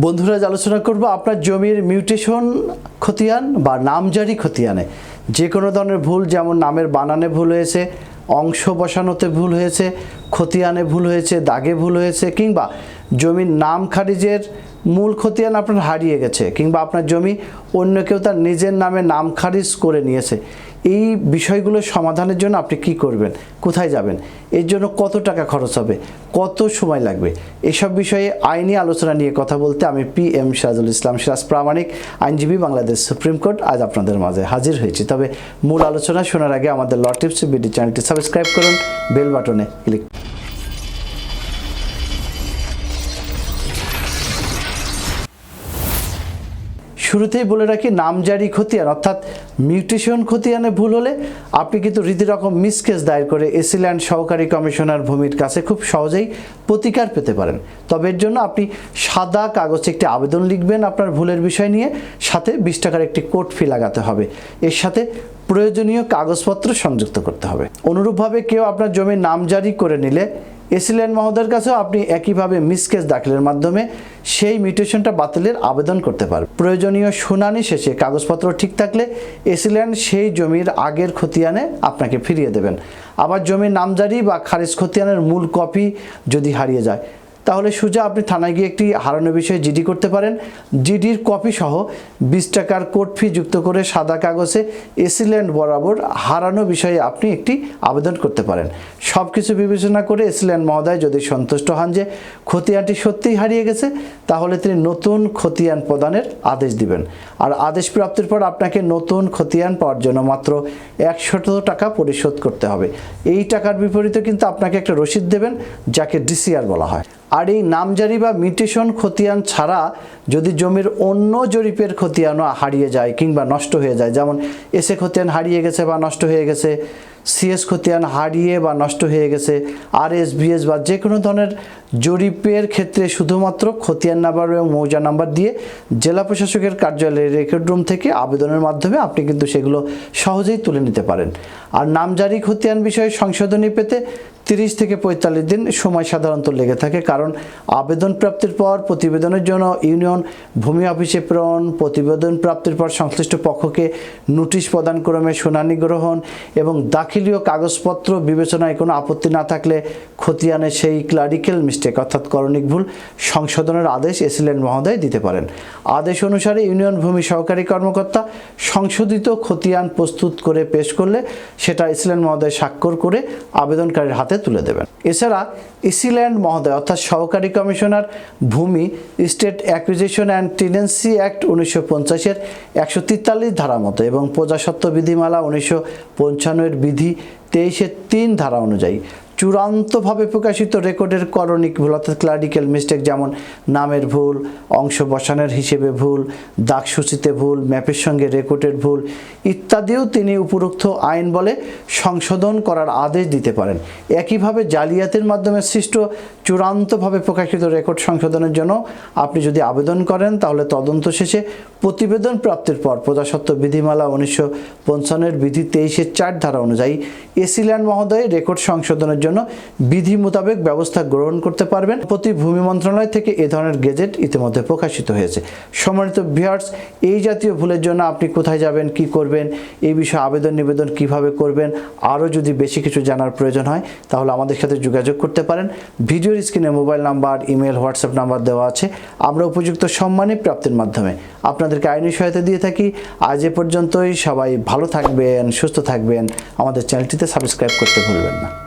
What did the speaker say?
বন্ধুরা আলোচনা করব আপনার জমির মিউটেশন খতিয়ান বা নামজারি খতিয়ানে। যে কোনো ধরনের ভুল, যেমন নামের বানানে ভুল হয়েছে, অংশ বসানোতে ভুল হয়েছে, খতিয়ানে ভুল হয়েছে, দাগে ভুল হয়েছে, কিংবা জমির নাম খারিজের মূল খতিয়ান আপনার হারিয়ে গেছে কিংবা আপনার জমি অন্য কেউ তার নিজের নামে নাম খারিজ করে নিয়েছে। এই বিষয়গুলো সমাধানের জন্য আপনি কি করবেন? কোথায় যাবেন? এর জন্য কত টাকা খরচ হবে? কত সময় লাগবে? এসব বিষয়ে আইনি আলোচনা নিয়ে কথা বলতে আমি পি এম সিরাজুল ইসলাম সিরাজ, প্রামাণিক আইনজীবী বাংলাদেশ সুপ্রিম কোর্ট আজ আপনাদের মাঝে হাজির হয়েছি। তবে মূল আলোচনা শোনার আগে আমাদের ল টিপস বিডি চ্যানেলটি সাবস্ক্রাইব করুন, বেল বাটনে ক্লিক শুরুতেই বলে রাখি নামজারি খতিয়ান, অর্থাৎ মিউটেশন খতিয়ানে ভুল হলে আপনি কিন্তু রীতিরকম মিসকেস দায়ের করে এসিল্যান্ড সহকারী কমিশনার ভূমির কাছে খুব সহজেই প্রতিকার পেতে পারেন। তবে এর জন্য আপনি সাদা কাগজে একটি আবেদন লিখবেন আপনার ভুলের বিষয় নিয়ে, সাথে বিশ টাকার একটি কোর্ট ফি লাগাতে হবে। এর সাথে প্রয়োজনীয় কাগজপত্র সংযুক্ত করতে হবে। অনুরূপভাবে কেউ আপনার জমির নামজারি করে নিলে এসিল্যান্ড মহোদয়ের কাছেও আপনি একইভাবে মিসকেস দাখিলের মাধ্যমে সেই মিউটেশনটা বাতিলের আবেদন করতে পারবেন। প্রয়োজনীয় শুনানি শেষে কাগজপত্র ঠিক থাকলে এসিলেন সেই জমির আগের খতিয়ানে আপনাকে ফিরিয়ে দেবেন। আবার জমির নামজারি বা খারিজ খতিয়ানের মূল কপি যদি হারিয়ে যায় তাহলে সোজা, আপনি থানায় গিয়ে একটি হারানো বিষয়ে জিডি করতে পারেন। জিডির কপি সহ বিশ টাকার কোর্ট ফি যুক্ত করে সাদা কাগজে এসিল্যান্ড বরাবর হারানো বিষয়ে আপনি একটি আবেদন করতে পারেন। সব কিছু বিবেচনা করে এসিল্যান্ড মহোদয় যদি সন্তুষ্ট হন যে খতিয়ানটি সত্যিই হারিয়ে গেছে, তাহলে তিনি নতুন খতিয়ান প্রদানের আদেশ দিবেন। আর আদেশ প্রাপ্তির পর আপনাকে নতুন খতিয়ান পাওয়ার জন্য মাত্র একশত টাকা পরিশোধ করতে হবে। এই টাকার বিপরীতে কিন্তু আপনাকে একটা রসিদ দেবেন, যাকে ডিসিআর বলা হয়। আর এই নামজারি বা মিউটেশন খতিয়ান ছাড়া যদি জমির অন্য জরিপের খতিয়ানও হারিয়ে যায় কিংবা নষ্ট হয়ে যায়, যেমন এসে খতিয়ান হারিয়ে গেছে বা নষ্ট হয়ে গেছে সিএস খতিয়ান হারিয়ে বা নষ্ট হয়ে গেছে আর এস বিএস বা যে কোনো ধরনের জরিপের ক্ষেত্রে শুধুমাত্র খতিয়ান নাম্বার এবং মৌজা নাম্বার দিয়ে জেলা প্রশাসকের কার্যালয়ের রেকর্ড রুম থেকে আবেদনের মাধ্যমে আপনি কিন্তু সেগুলো সহজেই তুলে নিতে পারেন। আর নামজারি খতিয়ান বিষয়ে সংশোধনী পেতে তিরিশ থেকে পঁয়তাল্লিশ দিন সময় সাধারণত লেগে থাকে কারণ আবেদন প্রাপ্তির পর প্রতিবেদনের জন্য ইউনিয়ন ভূমি অফিসে প্রেরণ, প্রতিবেদন প্রাপ্তির পর সংশ্লিষ্ট পক্ষকে নোটিশ প্রদান ক্রমে শুনানি গ্রহণ এবং দাখিলীয় কাগজপত্র বিবেচনায় কোনো আপত্তি না থাকলে খতিয়ানে সেই ক্লারিক্যাল মিস্টেক অর্থাৎ করণিক ভুল, সংশোধনের আদেশ এসিলেন মহোদয় দিতে পারেন। আদেশ অনুসারে ইউনিয়ন ভূমি সহকারী কর্মকর্তা সংশোধিত খতিয়ান প্রস্তুত করে পেশ করলে সেটা ইসল্যান্ড মহোদয় স্বাক্ষর করে আবেদনকারীর হাতে তুলে দেবেন। এছাড়া ইসিল্যান্ড মহোদয়, অর্থাৎ সহকারী কমিশনার ভূমি state acquisition and tenancy act উনিশশো পঞ্চাশের একশো তেতাল্লিশ ধারা মতো এবং প্রজাসত্ব বিধিমালা উনিশশো পঞ্চান্নের বিধি তেইশের তিন ধারা অনুযায়ী চূড়ান্তভাবে প্রকাশিত রেকর্ডের করণিক ভুল, অর্থাৎ ক্লারিক্যাল মিস্টেক যেমন নামের ভুল, অংশ বসানোর হিসেবে ভুল, দাগসূচিতে ভুল, ম্যাপের সঙ্গে রেকর্ডের ভুল ইত্যাদিও তিনি উপরোক্ত আইন বলে সংশোধন করার আদেশ দিতে পারেন। একইভাবে জালিয়াতির মাধ্যমে সৃষ্ট চূড়ান্তভাবে প্রকাশিত রেকর্ড সংশোধনের জন্য আপনি যদি আবেদন করেন, তাহলে তদন্ত শেষে প্রতিবেদন প্রাপ্তির পর প্রজাসত্ব বিধিমালা উনিশশো পঞ্চান্নের বিধি তেইশের চার ধারা অনুযায়ী এসিল্যান্ড মহোদয় রেকর্ড সংশোধনের জন্য বিধি মোতাবেক ব্যবস্থা গ্রহণ করতে পারবেন। প্রতি ভূমি মন্ত্রণালয় থেকে এ ধরনের গেজেট ইতিমধ্যে প্রকাশিত হয়েছে। সম্মানিত ভিউয়ার্স, এই জাতীয় ভুলের জন্য আপনি কোথায় যাবেন, কি করবেন, এই বিষয়ে আবেদন নিবেদন কীভাবে করবেন, আরও যদি বেশি কিছু জানার প্রয়োজন হয়, তাহলে আমাদের সাথে যোগাযোগ করতে পারেন। ভিডিওর স্ক্রিনে mobile number, email, WhatsApp number দেওয়া আছে। আমরা উপযুক্ত সম্মানী প্রাপ্তির মাধ্যমে আপনাদেরকে আইনি সহায়তা দিয়ে থাকি। আজ এ পর্যন্তই। সবাই ভালো থাকবেন, সুস্থ থাকবেন। আমাদের চ্যানেলটিতে সাবস্ক্রাইব করতে ভুলবেন না।